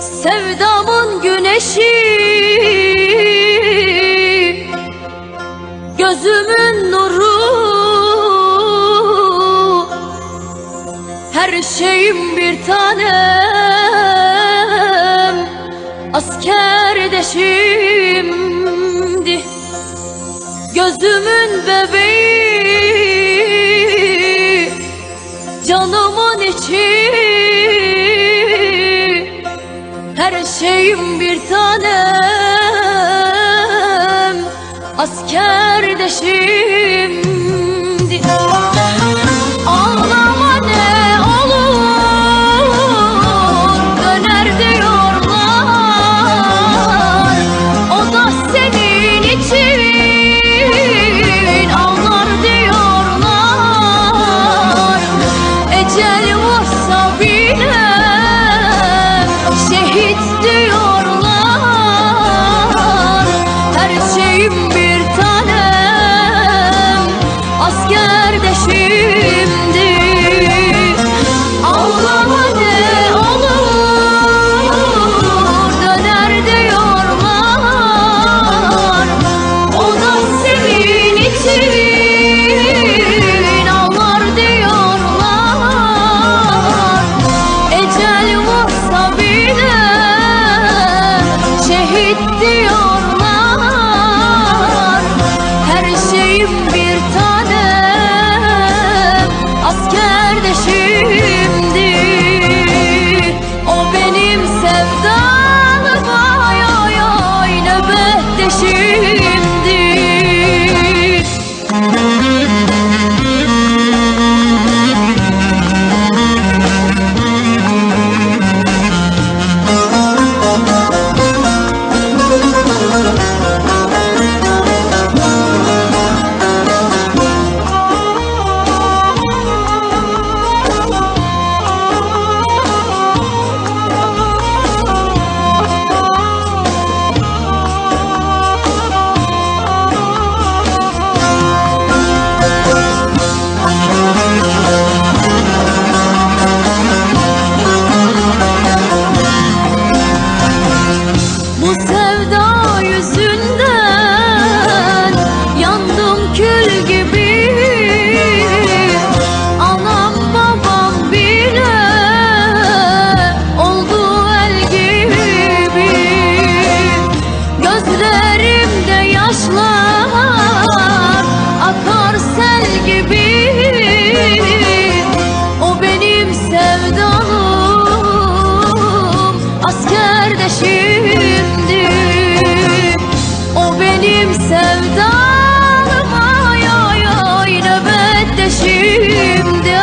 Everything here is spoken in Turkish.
Sevdamın güneşi. Gözümün nuru. Her şeyim bir tanem. Askerdeşimdi Gözümün bebeği her şeyim bir tanem Askerdeşimdi city. Yaşlar akar sel gibi. O benim sevdalım askerdeşimdi O benim sevdalım ay ay ay nöbetteşimdi